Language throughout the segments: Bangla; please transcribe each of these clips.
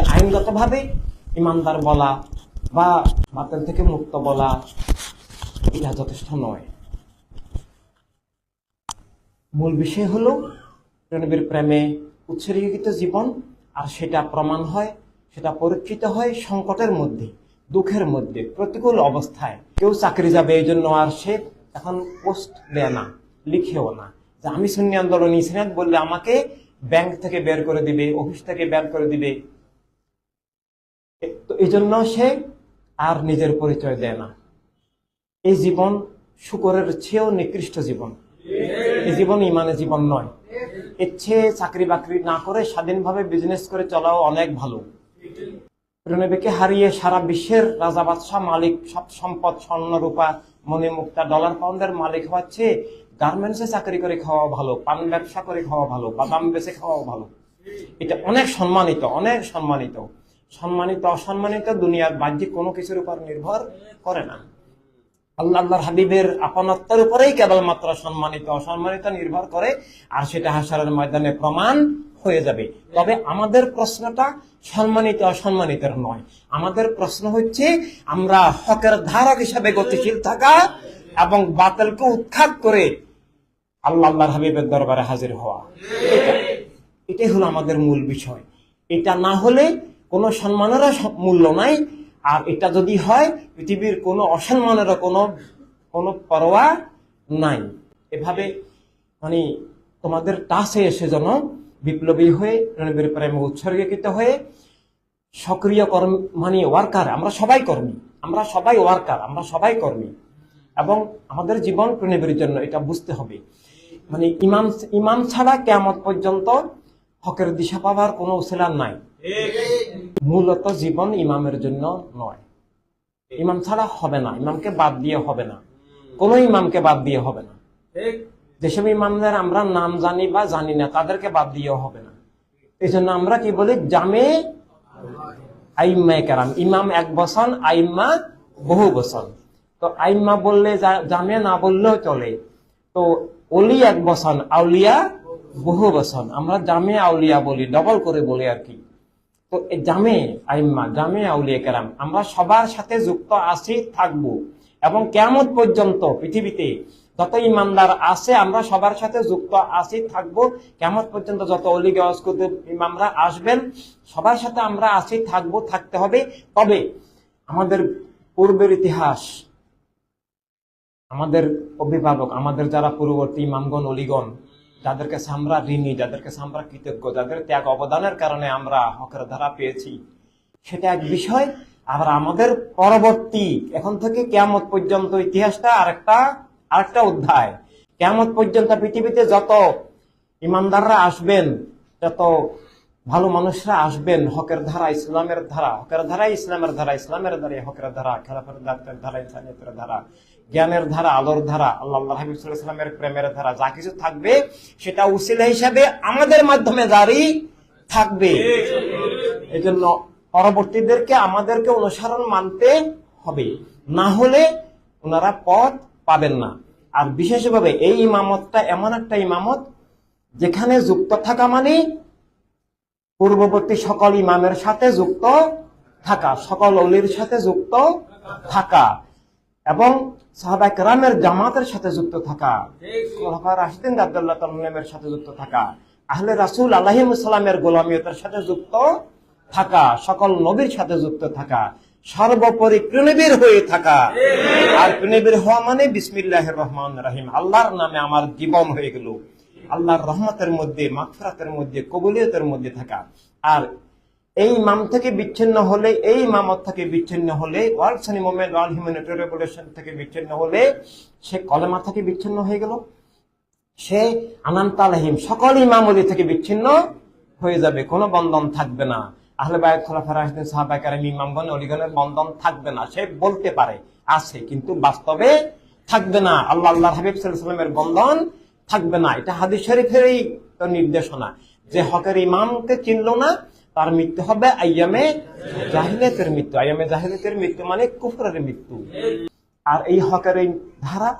যে আইনগতভাবে ইমানদার বলা বা বাতিল থেকে মুক্ত বলা, এটা যথেষ্ট নয়। মূল বিষয় হলো নবীর প্রেমে উৎসর্গীকৃত জীবন, আর সেটা প্রমাণ হয়, সেটা পরীক্ষিত হয় সংকটের মধ্যে, দুঃখের মধ্যে, প্রতিকূল অবস্থায়। কেউ চাকরি যাবে, এই জন্য আর সে এখন পোস্ট দেয় না, লিখেও না। যে আমি সুন্নি আন্দোলন ইসরাত বললে আমাকে ব্যাংক থেকে বের করে দিবে, অফিস থেকে বের করে দিবে তো এই জন্য সে আর নিজের পরিচয় দেয় না। এই জীবন শুকরের চেয়েও নিকৃষ্ট জীবন। এই জীবন ইমানের জীবন নয়। চেয়ে চাকরি বাকরি না করে স্বাধীনভাবে বিজনেস করে চলাও অনেক ভালো। প্রণবীকে হারিয়ে সারা বিশ্বের রাজা বাদশাহ মালিক সব সম্পদ, স্বর্ণ, রূপা মনে মুক্তা ডলার পাউন্ডের মালিক হচ্ছে গার্মেন্টসে চাকরি করে খাওয়া ভালো, পান ব্যবসা করে খাওয়া ভালো, বাদাম বেছে খাওয়া ভালো। এটা অনেক সম্মানিত অনেক সম্মানিত। সম্মানিত, অসম্মানিত দুনিয়ার বাহ্যিক কোনো কিছুর উপর নির্ভর করে না। আল্লাহ, আল্লাহর হাবিবের আপনত্বের উপরেই কেবলমাত্র সম্মানিত, অসম্মানিত নির্ভর করে, আর সেটা হাসারের ময়দানে প্রমাণ হয়ে যাবে। তবে আমাদের প্রশ্নটা সম্মানিত, অসম্মানিতের নয়। আমাদের প্রশ্ন হচ্ছে, আমরা হকের ধারক হিসাবে গতিশীল থাকা এবং বাতিলকে উৎখাত করে আল্লাহ, আল্লাহর হাবিবের দরবারে হাজির হওয়া। এটাই হলো আমাদের মূল বিষয়। এটা না হলে কোনো সম্মানেরও মূল্য নাই। আর এটা যদি হয়, পৃথিবীর কোনো অসম্মানেরও কোনো কোনো পরোয়া নাই। এভাবে মানে তোমাদের টাসে এসে যেন বিপ্লবী হয়ে, রণবীর প্রেমে উৎসর্গীকৃত হয়ে, সক্রিয় কর্ম মানে ওয়ার্কার, আমরা সবাই কর্মী। আমরা সবাই ওয়ার্কার, আমরা সবাই কর্মী। এবং আমাদের জীবন প্রণবের জন্য এটা বুঝতে হবে। মানে ইমাম ইমাম ছাড়া কেমন পর্যন্ত হকের দিশা পাওয়ার কোনো উসিলার নাই। মূলত জীবন ইমামের জন্য নয়। ইমাম ছাড়া হবে না ইমামকে বাদ দিয়ে হবে না। কোনো ইমামকে বাদ দিয়ে হবে না। যেসব ইমামদের আমরা নাম জানি বা জানি না তাদেরকে বাদ দিয়েও হবে না। এই জন্য আমরা কি বলি? জামে আইম্মা কেরাম। ইমাম এক বসন আইম্মা বহু বসন। তো আইম্মা বললে জামে না বললেও চলে। তো অলি এক বসন আউলিয়া বহু বসন। আমরা জামে আউলিয়া বলি ডবল করে বলি আর কি। তো জামে, আইম্মা, জামে আউলিয়া কেরাম, আমরা সবার সাথে যুক্ত আছি, থাকব। এবং কেমন পর্যন্ত পৃথিবীতে যত ইমানদার আছে, আমরা সবার সাথে যুক্ত আছি, থাকব। কেমন পর্যন্ত যত অলি গস্কুত ইমামরা আসবেন, সবার সাথে আমরা আছি, থাকব, থাকতে হবে। তবে আমাদের পূর্বের ইতিহাস, আমাদের অভিভাবক, আমাদের যারা পূর্ববর্তী ইমামগণ, অলিগণ যাদের কাছে আমরা ঋণী যাদের কাছে আমরা কৃতজ্ঞ, যাদের ত্যাগ অবদানের কারণে আমরা হকের ধারা পেয়েছি, সেটা এক বিষয়। আবার আমাদের পরবর্তী, এখন থেকে কেয়ামত পর্যন্ত ইতিহাসটা আরেকটা আরেকটা অধ্যায়। কেয়ামত পর্যন্ত পৃথিবীতে যত ইমানদাররা আসবেন, যত ভালো মানুষরা আসবেন, হকের ধারা ইসলামের ধারা, হকের ধারা ইসলামের ধারা ইসলামের ধারা হকের ধারা খেলাফের ধারা ইনসানিয়তের ধারা জ্ঞানের ধারা, আলোর ধারা, আল্লাহ হাবিব প্রেমের ধারা, যা কিছু থাকবে, সেটা উসিলা হিসাবে আমাদের মাধ্যমে জারি থাকবে। এই জন্য পরবর্তীদেরকে আমাদেরকে অনুসরণ মানতে হবে। না হলে ওনারা পথ পাবেন না। আর বিশেষভাবে এই ইমামতটা এমন একটা ইমামত, যেখানে যুক্ত থাকা মানে পূর্ববর্তী সকল ইমামের সাথে যুক্ত থাকা, সকল অলির সাথে যুক্ত থাকা। এবং সাহাবাই কেরামের জামাতের সাথে যুক্ত থাকা রাশিদিন আব্দুল্লাহ তালেমের সাথে যুক্ত থাকা আহলে রাসুল আল্লাহিমুসালামের গোলামিয়তের সাথে যুক্ত থাকা সকল নবীর সাথে যুক্ত থাকা সর্বোপরি প্রণবীর হয়ে থাকা। আর প্রণবীর হওয়া মানে বিসমিল্লাহ রহমান রাহিম। আল্লাহর নামে আমার জীবন হয়ে গেল। আল্লাহর রহমতের মধ্যে মাগফিরাতের মধ্যে কবুলিয়তের মধ্যে থাকা। আর এই ইমাম থেকে বিচ্ছিন্ন হলে, এই ইমামত থেকে বিচ্ছিন্ন হলে world Sunni movement world humanity revolution থেকে বিচ্ছিন্ন হলে, সে কলেমা থেকে বিচ্ছিন্ন হয়ে গেল। সে আনান্ত আলহিম সকল ইমামলি থেকে বিচ্ছিন্ন হয়ে যাবে, কোনো বন্ধন থাকবে না। আহলে বায়ত খোলাফা ইমামগণ অলিগণের বন্ধন থাকবে না, সে বলতে পারে, আছে, কিন্তু বাস্তবে থাকবে না। আল্লাহ আল্লাহ হাবিব সাল্লামের বন্ধন থাকবে না। এটা হাদিস শরীফেরই নির্দেশনা। যে হকের ইমামকে চিনলো না তার মৃত্যু হবে আইয়ামে জাহিলিয়াতের মৃত্যু। আইয়ামে জাহিলিয়াতের মৃত্যু মানে কুফরের মৃত্যু। আর এই হকের এই ধারা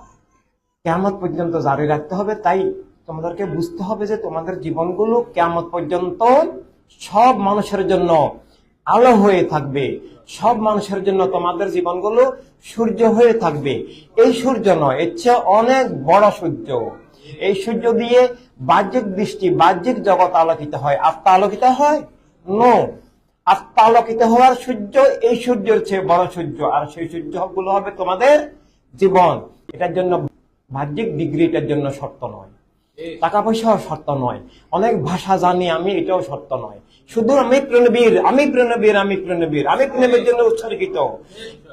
কেমত পর্যন্ত জারি রাখতে হবে। তাই তোমাদেরকে বুঝতে হবে যে তোমাদের জীবনগুলো কেমত পর্যন্ত সব মানুষের জন্য আলো হয়ে থাকবে। সব মানুষের জন্য তোমাদের জীবনগুলো সূর্য হয়ে থাকবে। এই সূর্য নয়, এর চেয়ে অনেক বড় সূর্য। এই সূর্য দিয়ে বাহ্যিক দৃষ্টি, বাহ্যিক জগৎ আলোকিত হয়। আত্মা আলোকিত হয় নো। হওয়ার সূর্য এই সূর্যের চেয়ে বড় সূর্য আর সেই সূর্যগুলো হবে তোমাদের জীবন। এটার জন্য বাহ্যিক ডিগ্রি এটার জন্য শর্ত নয়। টাকা পয়সাও শর্ত নয়। অনেক ভাষা জানি আমি এটাও শর্ত নয়। শুধু আমি প্রণবীর আমি প্রণবীর আমি প্রণবীর আমি প্রণবীর জন্য উৎসর্গিত।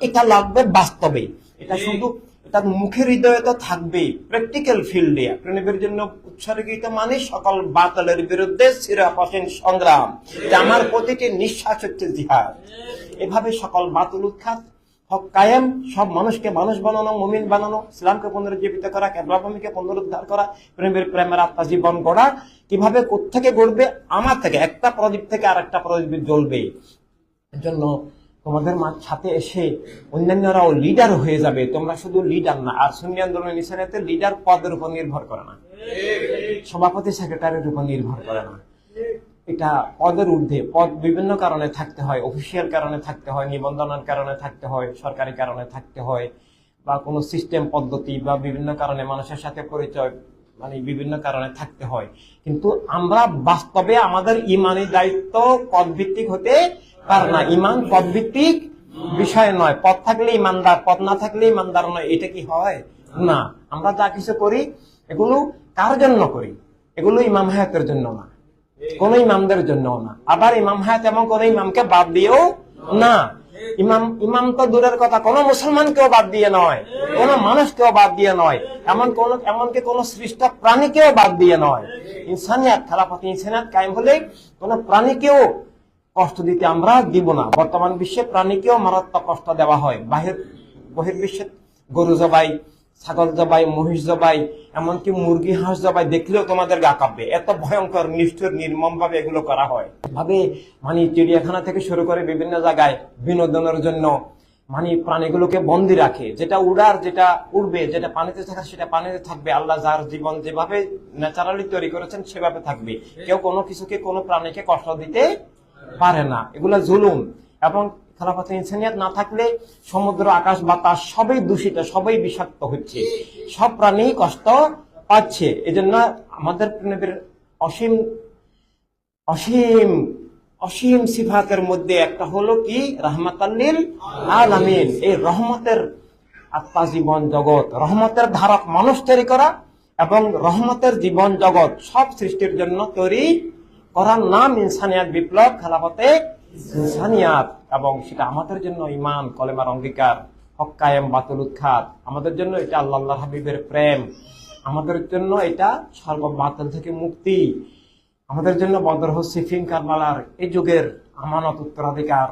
এটা লাগবে বাস্তবে। এটা শুধু এটা মুখের হৃদয়ে তো থাকবেই প্র্যাকটিক্যাল ফিল্ডে প্রণবীর জন্য উৎসর্গিত মানে সকল বাতলের বিরুদ্ধে চিরাপসীন সংগ্রাম, যে আমার প্রতিটি নিঃশ্বাস হচ্ছে জিহাদ। এভাবে সকল বাতুল উৎখাত, হক কায়েম, সব মানুষকে মানুষ বানানো, মুমিন বানানো, ইসলামকে পুনরুজ্জীবিত করা, কেবলাভূমিকে পুনরুদ্ধার করা, প্রেমের প্রেমের আত্মা জীবন গড়া, কীভাবে কোত্থেকে গড়বে? আমার থেকে, একটা প্রদীপ থেকে আর একটা প্রদীপ জ্বলবে জন্য তোমাদের সাথে এসে অন্যান্যরাও লিডার হয়ে যাবে। তোমরা শুধু লিডার না, আর সুন্নি আন্দোলন ইসলামেতে লিডার পদের উপর নির্ভর করে না। সভাপতি সেক্রেটারির উপর নির্ভর করে না। এটা পদের ঊর্ধ্বে, পদ বিভিন্ন কারণে থাকতে হয়। অফিসিয়াল কারণে থাকতে হয়, নিবন্ধনের কারণে থাকতে হয়, সরকারি কারণে থাকতে হয়, বা কোনো সিস্টেম পদ্ধতি বা বিভিন্ন কারণে মানুষের সাথে পরিচয় মানে বিভিন্ন কারণে থাকতে হয়। কিন্তু আমরা বাস্তবে আমাদের ইমানি দায়িত্ব পদ ভিত্তিক হতে পারে না। ইমান পদ ভিত্তিক বিষয় নয়। পদ থাকলে ইমানদার পদ না থাকলে ইমানদার নয়। এটা কি হয়? না। আমরা যা কিছু করি, এগুলো কার জন্য করি? এগুলো ইমাম হায়াতের জন্য না। কোন ইমামদের জন্য না। আবার ইমাম হায়াত এবং কোন ইমামকে বাদ দিয়েও না। ইমাম ইমাম তো দূরের কথা, কোন বাদ দিয়ে নয়। বাদ দিয়ে নয়। এমন কোন, এমনকি কোন সৃষ্ট প্রাণীকেও বাদ দিয়ে নয়। ইনসানিয়াত, খেলাফত ইনসানিয়াত কায়েম হলে কোন প্রাণীকেও কষ্ট দিতে আমরা দিব না। বর্তমান বিশ্বে প্রাণীকেও মারাত্মক কষ্ট দেওয়া হয়। বাহির, বহির্বিশ্বে গরু জবাই ছাগল জবাই, মহিষ জবাই, এমনকি মুরগি, হাঁস জবাই দেখলেও তোমাদের গা কাঁপবে। এত ভয়ঙ্কর, নিষ্ঠুর নির্মম ভাবে এগুলো করা হয়। ভাবে মানে চিড়িয়াখানা থেকে শুরু করে বিভিন্ন জায়গায় বিনোদনের জন্য মানে প্রাণীগুলোকে বন্দি রাখে। যেটা উড়ার, যেটা উড়বে, যেটা পানিতে থাকা, সেটা পানিতে থাকবে। আল্লাহ যার জীবন যেভাবে ন্যাচারালি তৈরি করেছেন, সেভাবে থাকবে। কেউ কোনো কিছুকে, কোনো প্রাণীকে কষ্ট দিতে পারে না। এগুলা জুলুম। এবং খেলাফত ইনসানিয়াত না থাকলে সমুদ্র, আকাশ, বাতাস, সবই দূষিত, সবই বিষাক্ত হচ্ছে। সব প্রাণী কষ্ট পাচ্ছে। এজন্য আমাদের প্রেমের অসীম অসীম অসীম সিফাতের মধ্যে একটা হলো কি? রহমাতাল্লিল আলামিন। এই রহমতের আত্মা জীবন জগৎ। রহমতের ধারক মানুষ তৈরি করা এবং রহমতের জীবন জগৎ সব সৃষ্টির জন্য তৈরি করার নাম ইনসানিয়াত বিপ্লব খেলাফতে ইনসানিয়াত এবং সেটা আমাদের জন্য ইমান কলেমার অঙ্গীকার, হক কায়েম, বাতুল, উৎখাত। আমাদের জন্য এটা আল্লাহ হাবিবের প্রেম। আমাদের জন্য এটা সর্ব বাতিল থেকে মুক্তি। আমাদের জন্য বদর সিফিং মালার এই যুগের আমানত উত্তরাধিকার।